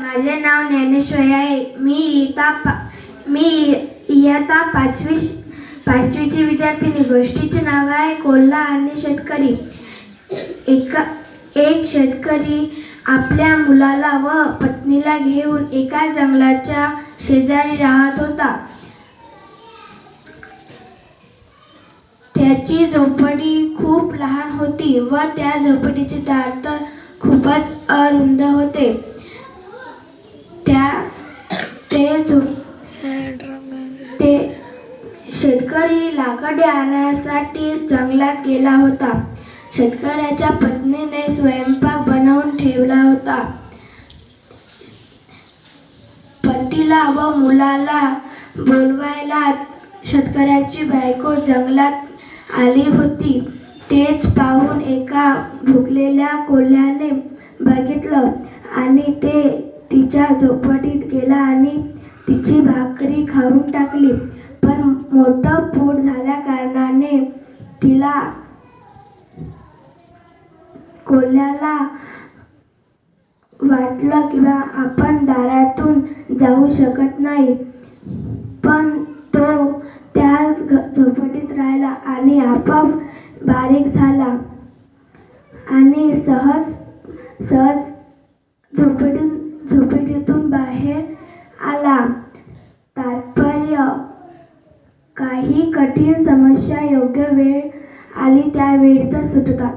माझे नाव ज्ञानेश्वरी आहे. मी इता पा मी इयता पाचवी पाचवीची विद्यार्थिनी. गोष्टीचे नाव आहे कोल्हा आणि शेतकरी. एका एक शेतकरी आपल्या मुलाला व पत्नीला घेऊन एका जंगलाच्या शेजारी राहत होता. त्याची झोपडी खूप लहान होती व त्या झोपडीचे दार तर खूपच अरुंद होते. ते ते शेतकरी लाकडे आणण्यासाठी जंगलात गेला होता. शेतकऱ्याच्या पत्नीने स्वयंपाक बनवून ठेवला होता. पतीला व मुलाला बोलवायला शेतकऱ्याची बायको जंगलात आली होती. तेच पाहून एका भुकलेल्या कोल्ह्याने तिच्या झोपडीत गेला आणि तिची भाकरी खाऊन टाकली. पण मोठं पोट झाल्या कारणाने तिला कोल्ह्याला वाटलं किंवा आपण दारातून जाऊ शकत नाही. पण तो त्या झोपटीत झोपडीत राहिला आणि आपण बारीक झाला. आणि सहज सहज झोपडीतून बाहेर आला. तात्पर्य काही कठीण समस्या योग्य वेळ आली त्या वेळीतच सुटतात.